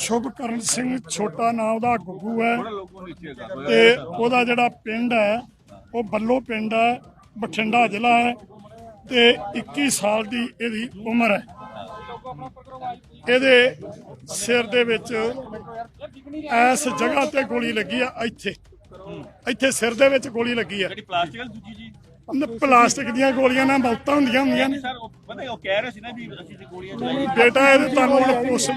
ਸ਼ੁਭਕਰਨ ਸਿੰਘ ਛੋਟਾ ਨਾਮ ਦਾ ਗੁੱਗੂ ਹੈ। ਤੇ ਉਹਦਾ ਜਿਹੜਾ ਪਿੰਡ ਹੈ ਉਹ ਬੱਲੋ ਪਿੰਡ ਹੈ ਬਠਿੰਡਾ ਜ਼ਿਲ੍ਹਾ ਹੈ ਤੇ 21 ਸਾਲ ਦੀ ਇਹਦੀ ਉਮਰ ਹੈ। ਇਹਦੇ ਸਿਰ ਦੇ ਵਿੱਚ ਐਸ ਜਗ੍ਹਾ ਤੇ ਗੋਲੀ ਲੱਗੀ ਆ ਇੱਥੇ। ਇੱਥੇ ਸਿਰ ਦੇ ਵਿੱਚ ਗੋਲੀ ਲੱਗੀ ਆ। ਜਿਹੜੀ ਪਲਾਸਟਿਕ ਵਾਲੀ ਦੂਜੀ ਜੀ। ਅੰਦਰ ਪਲਾਸਟਿਕ ਦੀਆਂ ਗੋਲੀਆਂ ਨਾਲ ਮੌਤਾਂ ਹੁੰਦੀਆਂ ਹੁੰਦੀਆਂ ਨੇ। ਸਰ ਉਹ ਪਤਾ ਉਹ ਕਹਿ ਰਹੇ ਸੀ ਨਾ ਵੀ ਅਸੀਂ ਤੇ ਗੋਲੀਆਂ ਚਲਾਈਆਂ। ਬੇਟਾ ਇਹ ਤੁਹਾਨੂੰ ਹੁਣ ਪੁੱਛ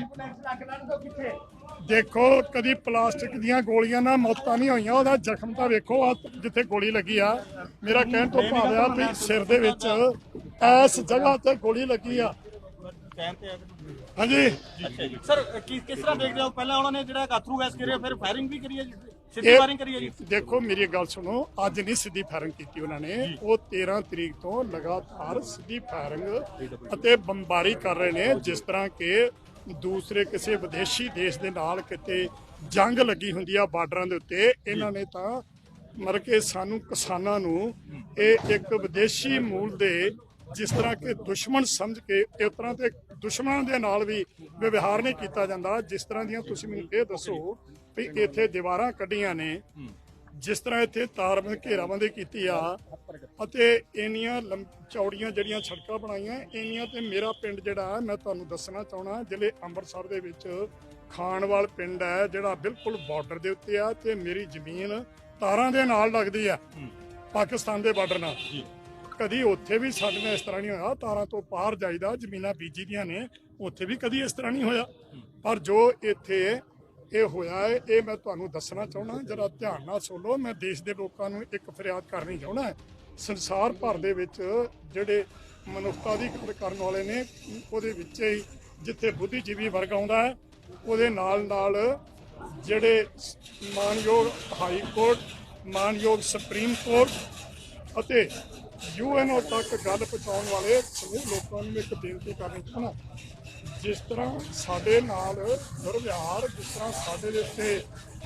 ਦੇਖੋ ਕਦੀ ਪਲਾਸਟਿਕ ਦੀਆਂ ਗੋਲੀਆਂ ਨਾਲ ਮੌਤਾਂ ਨਹੀਂ ਹੋਈਆਂ ਉਹਦਾ ਜ਼ਖਮ ਤਾਂ ਵੇਖੋ ਆ ਜਿੱਥੇ ਗੋਲੀ ਲੱਗੀ ਆ। ਮੇਰਾ ਕਹਿਣ ਤੋਂ ਭਾਵ ਆ ਵੀ ਸਿਰ ਦੇ ਵਿੱਚ ਐਸ ਜਗ੍ਹਾ ਤੇ ਗੋਲੀ ਲੱਗੀ ਆ। ਹਾਂਜੀ। ਅੱਛਾ ਜੀ। ਸਰ ਕਿਸ ਤਰ੍ਹਾਂ ਦੇਖਦੇ ਹੋ? ਪਹਿਲਾਂ ਉਹਨਾਂ ਨੇ ਜਿਹੜਾ ਕਾਥਰੂ ਗੈਸ ਕਰਿਆ ਫਿਰ ਫਾਇਰਿੰਗ ਵੀ ਕਰੀ ਹੈ ਜੀ? ਸਿੱਧੀ ਫਾਇਰਿੰਗ ਕਰੀ ਹੈ ਜੀ। ਦੇਖੋ ਮੇਰੀ ਗੱਲ ਸੁਣੋ ਅੱਜ ਨਹੀਂ ਸਿੱਧੀ ਫਾਇਰਿੰਗ ਕੀਤੀ ਉਹਨਾਂ ਨੇ। ਉਹ 13 ਤਰੀਕ ਤੋਂ ਲਗਾਤਾਰ ਸਿੱਧੀ ਫਾਇਰਿੰਗ ਅਤੇ ਬੰਬਾਰੀ ਕਰ ਰਹੇ ਨੇ ਜਿਸ ਤਰ੍ਹਾਂ ਕਿ ਦੂਸਰੇ ਕਿਸੇ ਵਿਦੇਸ਼ੀ ਦੇਸ਼ ਦੇ ਨਾਲ ਕਿਤੇ ਜੰਗ ਲੱਗੀ ਹੁੰਦੀ ਆ ਬਾਰਡਰਾਂ ਦੇ ਉੱਤੇ ਇਹਨਾਂ ਨੇ ਤਾਂ ਮਰ ਕੇ ਸਾਨੂੰ ਕਿਸਾਨਾਂ ਨੂੰ ਇਹ ਇੱਕ ਵਿਦੇਸ਼ੀ ਮੂਲ ਦੇ ਜਿਸ ਤਰ੍ਹਾਂ ਕਿ ਦੁਸ਼ਮਣ ਸਮਝ ਕੇ ਇਸ ਤਰ੍ਹਾਂ ਤੇ ਦੁਸ਼ਮਣਾਂ ਦੇ ਨਾਲ ਵੀ ਵਿਵਹਾਰ ਨਹੀਂ ਕੀਤਾ ਜਾਂਦਾ। ਜਿਸ ਤਰ੍ਹਾਂ ਦੀਆਂ ਤੁਸੀਂ ਮੈਨੂੰ ਇਹ ਦੱਸੋ ਵੀ ਇੱਥੇ ਦੀਵਾਰਾਂ ਕੱਢੀਆਂ ਨੇ। ਜਿਸ ਤਰ੍ਹਾਂ ਇੱਥੇ ਤਾਰਬੰਦ ਘੇਰਾਬੰਦੀ ਕੀਤੀ ਆ ਅਤੇ ਇੰਨੀਆਂ ਚੌੜੀਆਂ ਜਿਹੜੀਆਂ ਸੜਕਾਂ ਬਣਾਈਆਂ ਇੰਨੀਆਂ ਤੇ ਮੇਰਾ ਪਿੰਡ ਜਿਹੜਾ ਮੈਂ ਤੁਹਾਨੂੰ ਦੱਸਣਾ ਚਾਹਣਾ ਜ਼ਿਲ੍ਹੇ ਅੰਮ੍ਰਿਤਸਰ ਦੇ ਵਿੱਚ ਖਾਨਵਾਲ ਪਿੰਡ ਹੈ ਜਿਹੜਾ ਬਿਲਕੁਲ ਬਾਰਡਰ ਦੇ ਉੱਤੇ ਆ ਤੇ ਮੇਰੀ ਜ਼ਮੀਨ ਤਾਰਾਂ ਦੇ ਨਾਲ ਲੱਗਦੀ ਆ ਪਾਕਿਸਤਾਨ ਦੇ ਬਾਰਡਰ ਨਾਲ। ਕਦੀ ਉੱਥੇ ਵੀ ਸਾਡੇ ਨਾਲ ਇਸ ਤਰ੍ਹਾਂ ਨਹੀਂ ਹੋਇਆ ਤਾਰਾਂ ਤੋਂ ਪਾਰ ਜਾਈਦਾ ਜ਼ਮੀਨਾਂ ਬੀਜੀ ਦੀਆਂ ਨੇ ਉੱਥੇ ਵੀ ਕਦੀ ਇਸ ਤਰ੍ਹਾਂ ਨਹੀਂ ਹੋਇਆ। ਪਰ ਜੋ ਇੱਥੇ ਇਹ ਹੋਇਆ ਹੈ, ਇਹ ਮੈਂ ਤੁਹਾਨੂੰ ਦੱਸਣਾ ਚਾਹੁੰਦਾ, ਜਰਾ ਧਿਆਨ ਨਾਲ ਸੁਣੋ ਮੈਂ ਦੇਸ਼ ਦੇ ਲੋਕਾਂ ਨੂੰ ਇੱਕ ਫਰਿਆਦ ਕਰਨੀ ਚਾਹੁੰਦਾ ਸੰਸਾਰ ਭਰ ਦੇ ਵਿੱਚ ਜਿਹੜੇ ਮਨੁੱਖਤਾ ਦੀ ਗੱਲ ਕਰਨ ਵਾਲੇ ਨੇ, ਉਹਦੇ ਵਿੱਚ ਹੀ ਜਿੱਥੇ ਬੁੱਧੀਜੀਵੀ ਵਰਗ ਆਉਂਦਾ ਹੈ, ਉਹਦੇ ਨਾਲ ਨਾਲ ਜਿਹੜੇ ਮਾਨਯੋਗ ਹਾਈ ਕੋਰਟ, ਮਾਨਯੋਗ ਸੁਪਰੀਮ ਕੋਰਟ ਅਤੇ ਯੂਐਨਓ ਤੱਕ ਗੱਲ ਪਹੁੰਚਾਉਣ ਵਾਲੇ ਸਮੂਹ ਲੋਕਾਂ ਨੂੰ ਮੈਂ ਇੱਕ ਬੇਨਤੀ ਕਰਨੀ ਚਾਹੁੰਦਾ ਜਿਸ ਤਰ੍ਹਾਂ ਸਾਡੇ ਨਾਲ ਦੁਰਵਿਹਾਰ ਜਿਸ ਤਰ੍ਹਾਂ ਸਾਡੇ ਦੇ ਉੱਤੇ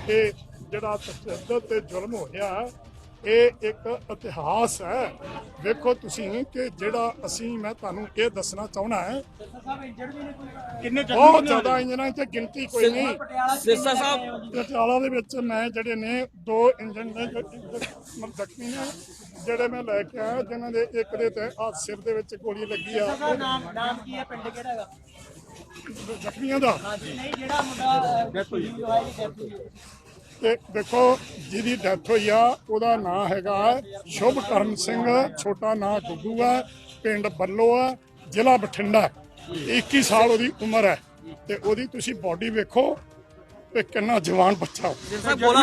ਇਹ ਜਿਹੜਾ ਤਸ਼ੱਦਦ ਤੇ ਜ਼ੁਲਮ ਹੋਇਆ ਇਹ ਇੱਕ ਇਤਿਹਾਸ ਹੈ। ਵੇਖੋ ਤੁਸੀਂ ਕਿ ਜਿਹੜਾ ਅਸੀਂ ਮੈਂ ਤੁਹਾਨੂੰ ਇਹ ਦੱਸਣਾ ਚਾਹੁੰਦਾ ਹੈ। ਕਿੰਨੇ ਬਹੁਤ ਜ਼ਿਆਦਾ ਇੰਜਨਾਂ 'ਚ ਗਿਣਤੀ ਕੋਈ ਨਹੀਂ। ਸਿਰਸਾ ਸਾਹਿਬ। ਪਟਿਆਲਾ ਦੇ ਵਿੱਚ ਮੈਂ ਜਿਹੜੇ ਨੇ ਦੋ ਇੰਜਨ ਮਤਲਬ ਜ਼ਖਮੀ ਨੇ ਜਿਹੜੇ ਮੈਂ ਲੈ ਕੇ ਆਇਆ ਜਿਨ੍ਹਾਂ ਦੇ ਇੱਕ ਦੇ ਤੇ ਆ ਸਿਰ ਦੇ ਵਿੱਚ ਗੋਲੀ ਲੱਗੀ ਆ। ਨਾਮ ਨਾਮ ਕੀ ਹੈ? ਪਿੰਡ ਕਿਹੜਾ ਹੈਗਾ? ਜ਼ਖਮੀਆਂ ਦਾ? ਨਹੀਂ ਜਿਹੜਾ ਮੁੰਡਾ ਡੈਥ ਹੋਈ ਹੋਇਆ ਜੀ ਡੈਥ ਹੋਈ ਤੇ ਦੇਖੋ ਜਿਹਦੀ ਡੈਥ ਹੋਈ ਆ, ਉਹਦਾ ਨਾਂ ਹੈਗਾ ਸ਼ੁਭਕਰਨ ਸਿੰਘ, ਛੋਟਾ ਨਾਂ ਗੁੱਗੂ ਆ, ਪਿੰਡ ਬੱਲੋ ਆ, ਜ਼ਿਲ੍ਹਾ ਬਠਿੰਡਾ। 21 ਸਾਲ ਉਹਦੀ ਉਮਰ ਹੈ ਤੇ ਉਹਦੀ ਤੁਸੀਂ ਬਾਡੀ ਵੇਖੋ ਤੇ ਕਿੰਨਾ ਜਵਾਨ ਬੱਚਾ। ਸਿਰਸਾ